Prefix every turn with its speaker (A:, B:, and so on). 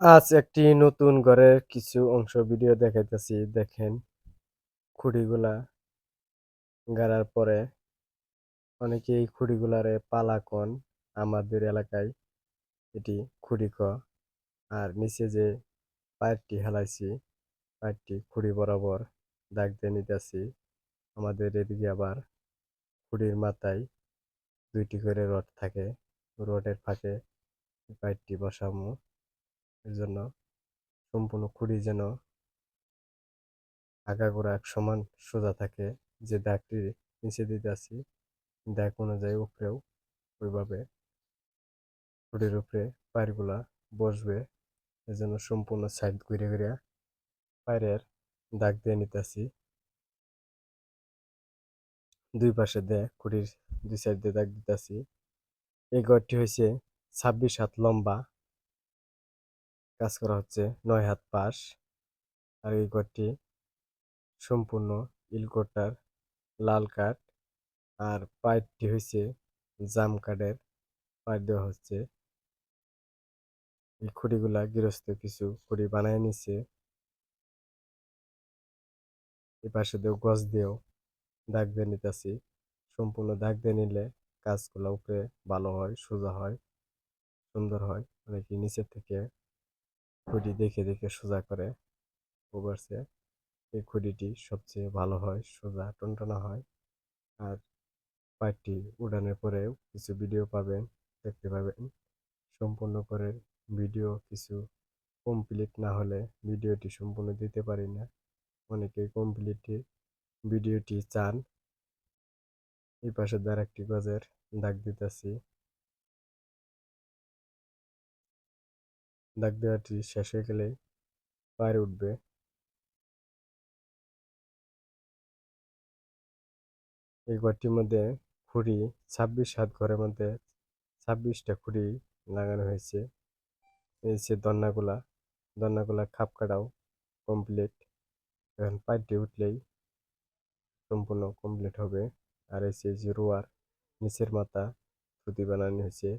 A: আজ একটি নতুন ঘরের কিছু অংশ ভিডিও দেখাইতেছি। দেখেন, খুঁড়িগুলা গাড়ার পরে অনেকে এই খুঁড়িগুলারে পালা কন আমাদের এলাকায়। এটি খুঁড়ি ক আর নিচে যে পাইপটি হেলাইছি, পাইপটি খুঁড়ি বরাবর দাগ দিয়ে নিতেছি। আমাদের এদিকে আবার খুঁড়ির মাথায় দুইটি করে রড থাকে। রডের ফাঁকে পাইপটি বসামো। এর জন্য সম্পূর্ণ খুঁড়ি যেন আগাগোড়া এক সমান সোজা থাকে। যে দাগটি নিচে দিতেছি দাগ অনুযায়ী উপরেও ওইভাবে খুঁড়ির উপরে পায়েরগুলা বসবে। এজন্য সম্পূর্ণ সাইড ঘুরে ঘুরে পায়ের দাগ দিয়ে নিতেছি দুই পাশে দিয়ে খুঁড়ির দুই সাইড দিয়ে দাগ দিতেছি এই ঘরটি হয়েছে ছাব্বিশ হাত লম্বা। কাজ করা হচ্ছে। নয় হাত পাশ। আর এই ঘরটি সম্পূর্ণ ইলকোটার লাল কাঠ। আর পাইপটি হয়েছে জাম কাঠের। পাইপ দেওয়া হচ্ছে। এই খুঁড়িগুলা গৃহস্থ কিছু খুঁড়ি বানায় নিছে। এই পাশে দিয়েও গছ দিয়েও দাগ দিয়ে নিতেছি। সম্পূর্ণ দাগ দিয়ে নিলে কাজগুলো উপরে ভালো হয়, সোজা হয়, সুন্দর হয়। অনেকে নিচের থেকে খুঁড়ি দেখে দেখে সোজা করে ওভারসে এই খুঁটিটি সবচেয়ে ভালো হয়, সোজা টনটনা হয়। আর পাইপটি উড়ানোর পরেও কিছু ভিডিও পাবেন, দেখতে পাবেন। সম্পূর্ণ করে ভিডিও কিছু কমপ্লিট না হলে ভিডিওটি সম্পূর্ণ দিতে পারি না। অনেকে কমপ্লিটে ভিডিওটি চান। এই পাশে দ্বার একটি গজের দাগ দিতেছি। দাগ দেওয়াটি শেষ হয়ে গেলে পায়ের উঠবে। এই ঘরটির মধ্যে খুঁড়ি ছাব্বিশ হাত ঘরের মধ্যে ছাব্বিশটা খুঁড়ি লাগানো হয়েছে। এই যে দন্নাগুলা দন্নাগুলা খাপ কাটাও কমপ্লিট এখন পাইপটি উঠলেই সম্পূর্ণ কমপ্লিট হবে। আর এই যে রোয়ার, নিচের মাথা ধুতি বানানো হয়েছে।